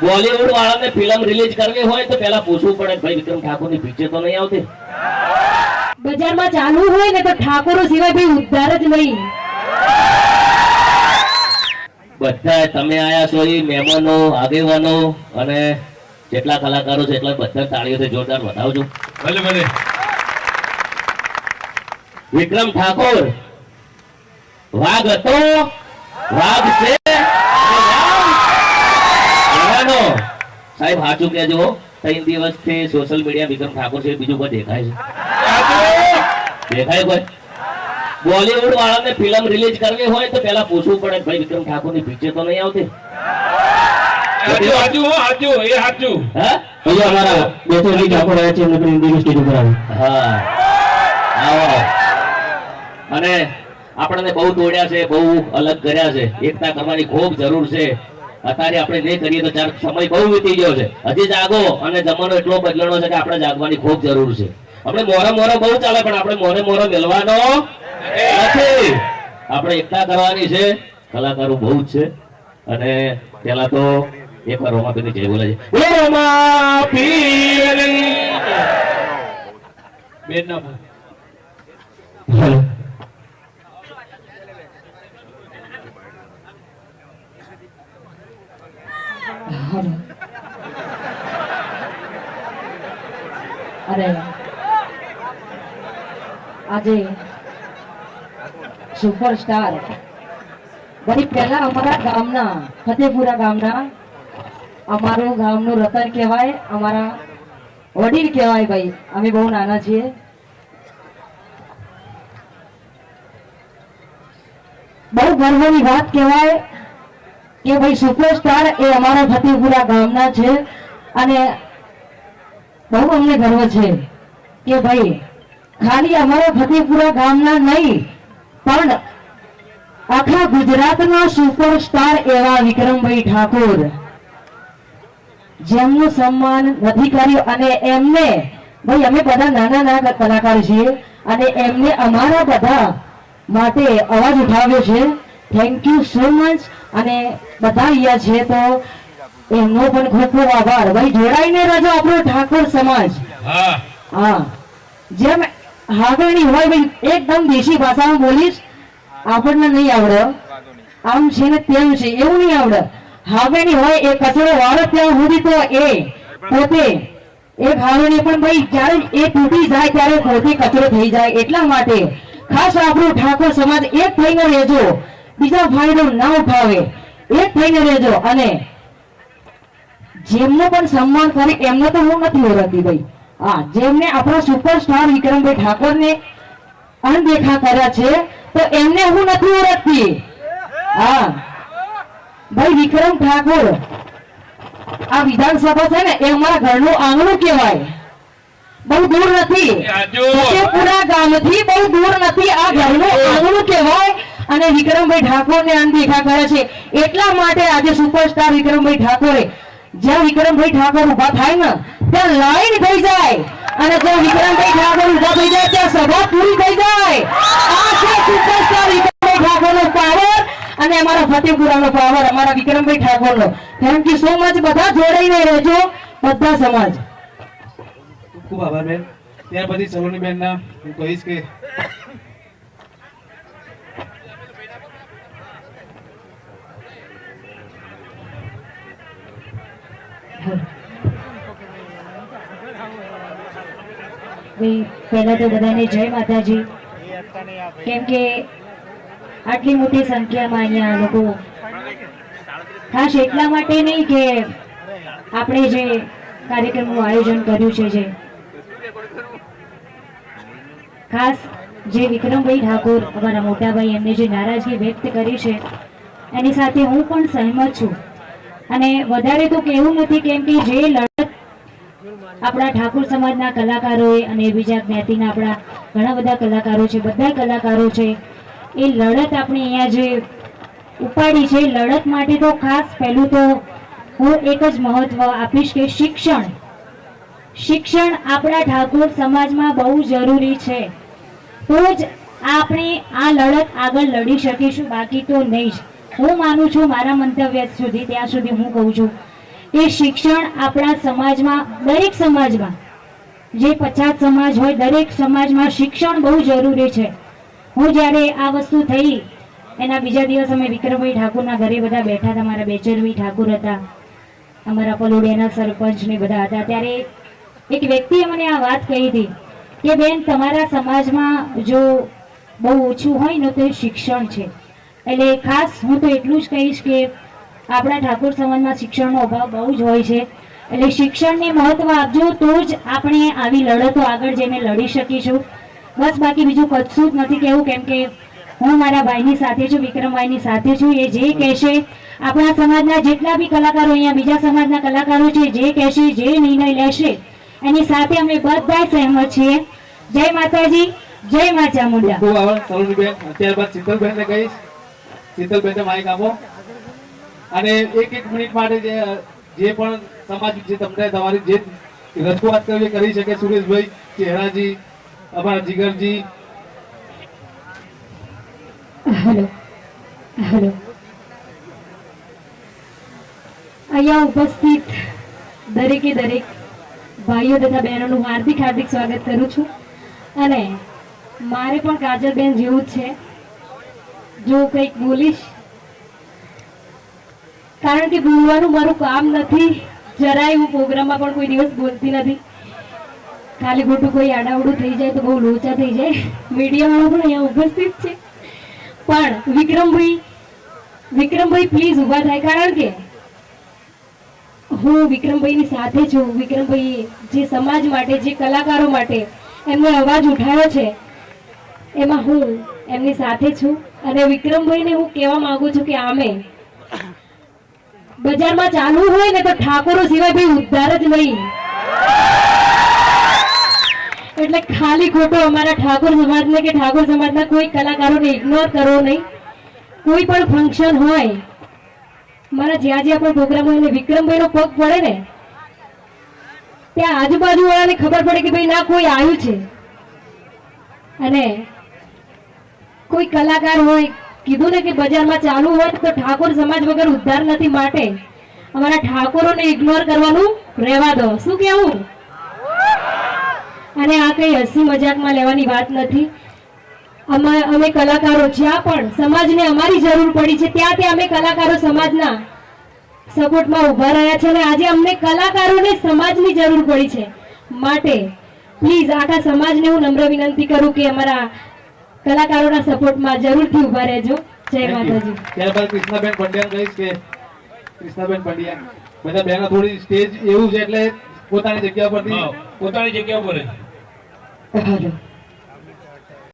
બોલીવુડ વાળાને film release કરવી હોય તો પેલા પૂછવું પડે ભાઈ વિક્રમ ઠાકોરની પિક્ચર તો નહીં આવતી? બજારમાં ચાલુ હોય ને તો ઠાકોરો સિવાય ભાઈ ઉદ્ધાર જ નહીં. બધા તમે આયા છો એ મહેમાનો આગેવાનો અને જેટલા કલાકારો છે એટલા બધા તાળીઓથી જોરદાર વધાવજો. ભલે ભલે. વિક્રમ ઠાકોર વાઘ હતો? વાઘ છે? સાહેબ સાચું કેજો ત્રણ દિવસથી સોશિયલ મીડિયા વિક્રમ ઠાકોર છે બીજું કોઈ દેખાય છે? દેખાય કોઈ? બોલીવુડ વાળાને ફિલ્મ રિલીઝ કરવી હોય તો પેલા પૂછવું પડે ભાઈ વિક્રમ ઠાકોરની પિક્ચર તો નહીં આવતી? ઠાકોર અને આપણને બહુ તોડ્યા છે બહુ અલગ કર્યા છે. એકતા કરવાની ખૂબ જરૂર છે. અત્યારે આપણે નહીં કરીએ તો ચાર સમય બહુ વીતી ગયો છે. હજી જાગો અને જમાનો એટલો બદલણો છે કે આપણે જાગવાની ખૂબ જરૂર છે. આપણે મોરે મોરે બહુ ચાલે પણ આપણે મોરે મોરે મેળવાનો નથી. આપણે એકતા કરવાની છે. કલાકારો બહુ જ છે. અને પેલા તો એક વાર રોમાપીરની જય બોલે છે. રોમા રોમાપીરની બેન ના અરે આજે સુપરસ્ટાર વળી પહેલા અમારા ગામના, ફતેપુરા ગામના, અમારું ગામનું રતન કહેવાય, અમારા વડીલ કહેવાય ભાઈ. અમે બહુ નાના છીએ. બહુ ગર્વની વાત કહેવાય કે ભાઈ સુપરસ્ટાર એ અમારા ફતેપુરા ગામના છે. અને બહુ અમને ગર્વ છે કે ભાઈ, ખાલી અમારા ફતેપુરા ગામના નહીં, પણ આખા ગુજરાતના સુપરસ્ટાર એવા વિક્રમભાઈ ઠાકોર. જેમનું સન્માન નથી કર્યું અને એમને, ભાઈ, અમે બધા નાના નાના કલાકાર છીએ અને એમને અમારા બધા માટે અવાજ ઉઠાવ્યો છે. થેન્ક યુ સો મચ અને બધા અહીંયા છે તો એમનો પણ ખૂબ ખૂબ આભાર. ભાઈ જોડાઈને રહેજો આપણો ઠાકોર સમાજ. હા. હા. જેમ હાગણી હોય ભાઈ એકદમ દેશી ભાષામાં બોલીશ આપણને નહીં આવડે. આમ છે ને તેમ છે એવું નહીં આવડે. હાગણી હોય એ કચરો વાળો ત્યાં સુધી તો એ પોતે એ હાવણી પણ ભાઈ જ્યારે એ તૂટી જાય ત્યારે પોતે કચરો થઈ જાય એટલા માટે. ખાસ આપણો ઠાકોર સમાજ એક થઈને રહેજો. બીજા ભાઈનો ના ઉઠાવે. એક થઈને રહેજો. અને જેમનું પણ સન્માન કરે એમને તો હું નથી ઓળખતી ભાઈ. હા જેમને આપણા સુપરસ્ટાર વિક્રમભાઈ ઠાકોરને અનદેખા કર્યા છે તો એમને હું નથી ઓળખતી હા. ભાઈ વિક્રમ ઠાકોર આ વિધાનસભા છે ને એ અમારા ઘરનું આંગણું કહેવાય. બહુ દૂર નથી. ફતેપુરા ગામથી બહુ દૂર નથી આ ઘરનું આંગણું કહેવાય અને વિક્રમભાઈ ઠાકોરને અનદેખા કરે છે. એટલા માટે આજે સુપરસ્ટાર વિક્રમભાઈ ઠાકોરે જ્યાં વિક્રમભાઈ ઠાકોર ઊભા થાય ને, ત્યાં લાઈન થઈ જાય. અને જ્યાં વિક્રમભાઈ ઠાકોર ઊભા થઈ જાય, ત્યાં સભા પૂરી થઈ જાય. આ છે સુપરસ્ટાર વિક્રમભાઈ ઠાકોરનો પાવર અને અમારા ફતેપુરાનો પાવર અમારા વિક્રમભાઈ ઠાકોરનો. થેન્ક યુ સો મચ બધા જોડાઈને રહેજો. બધા સમાજ. ખૂબ આભાર, બેન. ત્યાર પછી સલોની બેન ના હું કહીશ કે ભાઈ તો બધાને જય માતાજી. કેમ કે આટલી મોટી સંખ્યામાં અહીંયા લોકો ખાસ એટલા માટે નહીં કે આપણે જે કાર્યક્રમનું આયોજન કર્યું છે જે. ખાસ જે વિક્રમભાઈ ઠાકોર, અમારા મોટાભાઈ, એમને જે નારાજગી વ્યક્ત કરી છે, એની સાથે હું પણ સહેમત છું. અને વધારે તો કહેવું નથી કેમ કે જે આપણા ઠાકોર સમાજના કલાકારોએ અને બીજા જ્ઞાતિના આપણા ઘણા બધા કલાકારો છે, બધા કલાકારો છે. એ લડત આપણે અહીંયા જે ઉપાડી છે લડત માટે તો ખાસ પહેલું તો હું એક જ મહત્વ આપીશ કે શિક્ષણ. શિક્ષણ આપણા ઠાકોર સમાજમાં બહુ જરૂરી છે. તો જ આપણે આ લડત આગળ લડી શકીશું, બાકી તો નહીં જ. હું માનું છું, મારા મંતવ્ય સુધી, ત્યાં સુધી હું કહું છું. એ શિક્ષણ આપણા સમાજમાં, દરેક સમાજમાં, જે પછાત સમાજ હોય, દરેક સમાજમાં શિક્ષણ બહુ જરૂરી છે. હું જ્યારે આ વસ્તુ થઈ, એના બીજા દિવસ અમે વિક્રમભાઈ ઠાકુરના ઘરે બધા બેઠા હતા, મારા બેચરભાઈ ઠાકુર હતા, અમારા પલોડિયાના સરપંચ ને બધા હતા, ત્યારે એક વ્યક્તિએ મને આ વાત કહી હતી કે, બેન, તમારા સમાજમાં જો બહુ ઓછું હોય ને તો શિક્ષણ છે. એટલે ખાસ હું તો એટલું જ કહીશ કે આપણા ઠાકોર સમાજમાં શિક્ષણનો અભાવ બહુ જ હોય છે. એટલે શિક્ષણને મહત્વ આપજો તો જ આપણે આવી લડતો આગળ જઈને લડી શકીશું. બસ બાકી બીજું કશું જ નથી કહેવું કેમ કે હું મારા ભાઈની સાથે છું, વિક્રમભાઈની સાથે છું. એ જે કહેશે, આપણા સમાજના જેટલા બી કલાકારો અહીંયા, બીજા સમાજના કલાકારો છે, જે કહેશે, જે નિર્ણય લેશે, એની સાથે અમે બધા સહેમત છીએ. જય માતાજી, જય મા ચામુંડા ખૂબ આભાર. સલોનીબેન કહીશ. શીતલબેનને માઇક આપો અને એક એક મિનિટ માટે જે જે પણ સમાજ જે તમને તમારી જે રજૂઆત કરવી કરી શકે સુરેશભાઈ ચહેરાજી અમારા જીગરજી. અહીંયા ઉપસ્થિત દરેકે દરેક ભાઈઓ તથા બહેનોનું હાર્દિક હાર્દિક સ્વાગત કરું છું. અને મારે પણ કાજલબેન જેવું જ છે. જો કંઈક બોલીશ કારણ કે બોલવાનું મારું કામ નથી. જરાય હું પ્રોગ્રામમાં પણ કોઈ દિવસ બોલતી નથી. ખાલી ખોટું કોઈ આડાવડું થઈ જાય તો બહુ લોચા થઈ જાય. મીડિયાવાળા પણ અહીંયા ઉપસ્થિત છે. પણ વિક્રમભાઈ વિક્રમભાઈ પ્લીઝ ઊભા થાય કારણ કે હું વિક્રમભાઈની સાથે છું. વિક્રમભાઈ જે સમાજ માટે, જે કલાકારો માટે એમનો અવાજ ઉઠાવ્યો છે, એમાં હું એમની સાથે છું. અને વિક્રમભાઈને હું કહેવા માગું છું કે આમે બજારમાં ચાલવું હોય ને તો ઠાકોરો સિવાય ભાઈ ઉદ્ધાર જ નહીં. એટલે ખાલી ખોટો અમારા ઠાકોર સમાજને કે ઠાકોર સમાજના કોઈ કલાકારોને ઇગ્નોર કરવો નહીં. કોઈ પણ ફંક્શન હોય, મારા જ્યાં જ્યાં પણ પ્રોગ્રામ હોય ને વિક્રમભાઈનો પગ પડે ને, ત્યાં આજુબાજુ વાળાને ખબર પડે કે ભાઈ ના કોઈ આવ્યું છે. અને કોઈ કલાકાર હોય કીધું ને કે બજારમાં ચાલુ હોય તો ઠાકોર સમાજ વગર ઉદ્ધાર નથી માટે. અમારા ઠાકોરોને ઇગ્નોર કરવાનું રહેવા દો. શું કેવું? અને આ કઈ હસી મજાકમાં લેવાની વાત નથી. અમે કલાકારો જ્યાં પણ સમાજને અમારી જરૂર પડી છે, ત્યાં ત્યાં અમે કલાકારો સમાજના સપોર્ટમાં ઊભા રહ્યા છે અને આજે અમને કલાકારોને સમાજની જરૂર પડી છે. માટે પ્લીઝ આખા સમાજને હું નમ્ર વિનંતી કરું કે અમારા કલાકારોના સપોર્ટમાં જરૂરથી ઊભા રહેજો. જય માતાજી. ત્યારબાદ કૃષ્ણાબેન પંડ્યા કહીશ કે કૃષ્ણાબેન પંડ્યા બધા બહેનો થોડી સ્ટેજ એવું છે એટલે પોતાની જગ્યા પરથી પોતાની જગ્યા ઉપર જ. હાલો